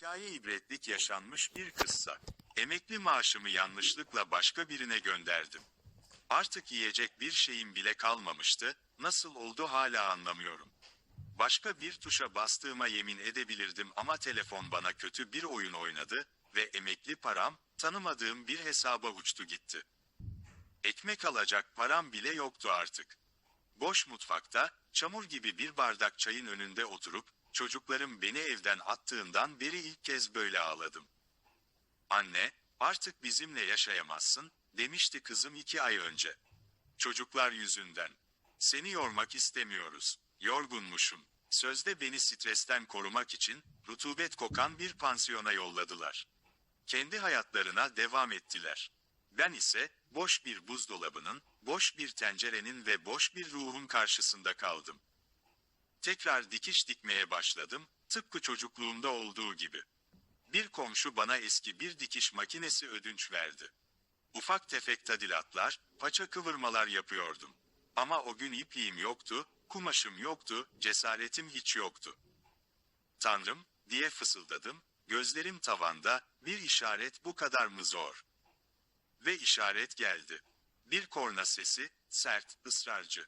Hikaye ibretlik yaşanmış bir kıssa. Emekli maaşımı yanlışlıkla başka birine gönderdim. Artık yiyecek bir şeyim bile kalmamıştı, nasıl oldu hala anlamıyorum. Başka bir tuşa bastığıma yemin edebilirdim ama telefon bana kötü bir oyun oynadı ve emekli param tanımadığım bir hesaba uçtu gitti. Ekmek alacak param bile yoktu artık. Boş mutfakta, çamur gibi bir bardak çayın önünde oturup, çocuklarım beni evden attığından beri ilk kez böyle ağladım. Anne, artık bizimle yaşayamazsın, demişti kızım iki ay önce. Çocuklar yüzünden. Seni yormak istemiyoruz. Yorgunmuşum. Sözde beni stresten korumak için, rutubet kokan bir pansiyona yolladılar. Kendi hayatlarına devam ettiler. Ben ise, boş bir buzdolabının, boş bir tencerenin ve boş bir ruhun karşısında kaldım. Tekrar dikiş dikmeye başladım, tıpkı çocukluğumda olduğu gibi. Bir komşu bana eski bir dikiş makinesi ödünç verdi. Ufak tefek tadilatlar, paça kıvırmalar yapıyordum. Ama o gün ipliğim yoktu, kumaşım yoktu, cesaretim hiç yoktu. Tanrım, diye fısıldadım, gözlerim tavanda, bir işaret bu kadar mı zor? Ve işaret geldi. Bir korna sesi, sert, ısrarcı.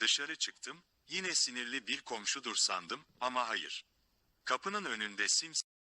Dışarı çıktım, yine sinirli bir komşudur sandım ama hayır. Kapının önünde simsiyah